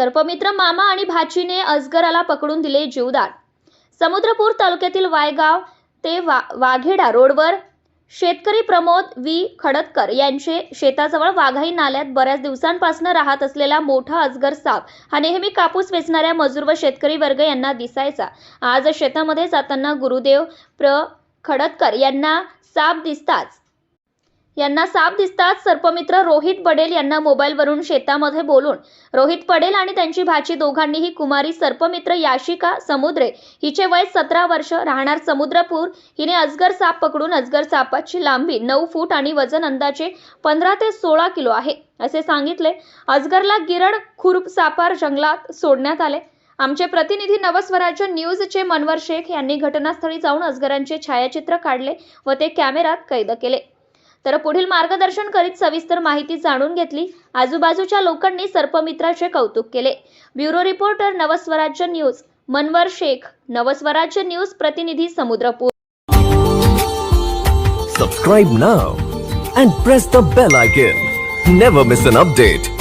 सर्पमित्र मामा आणि भाचीने अजगराला पकडून दिले जीवदान. समुद्रपूर तालुक्यातील वायगाव ते वा वाघेडा रोडवर शेतकरी प्रमोद व्ही. खडतकर यांचे शेताजवळ वाघाई नाल्यात बऱ्याच दिवसांपासून राहत असलेला मोठा अजगर साप हा नेहमी कापूस वेचणाऱ्या मजूर व शेतकरी वर्ग यांना दिसायचा. आज शेतामध्ये जाताना गुरुदेव प्र. खडतकर यांना साप दिसताच यांना साप दिसताच सर्पमित्र रोहित पडेल यांना मोबाईलवरून शेतामध्ये बोलून रोहित पडेल आणि त्यांची भाची दोघांनीही कुमारी सर्पमित्र याशिका समुद्रे हिचे वय सतरा वर्ष राहणार समुद्रपूर हिने अजगर साप पकडून अजगर सापाची लांबी नऊ फूट आणि वजन अंदाजे पंधरा ते सोळा किलो आहे असे सांगितले. अजगरला गिरड खुर्प सापार जंगलात सोडण्यात आले. आमचे प्रतिनिधी नवस्वराज्य न्यूजचे मनवर शेख यांनी घटनास्थळी जाऊन अजगरांचे छायाचित्र काढले व ते कॅमेरात कैद केले. तर पुढील मार्गदर्शन करीत सविस्तर माहिती जाणून घेतली. आजूबाजूच्या लोकांनी सर्पमित्राचे कौतुक केले. Bureau reporter Navswarajya news. Manvar Shaikh Navswarajya news प्रतिनिधी Samudrapur. Subscribe now and press the bell icon never miss an update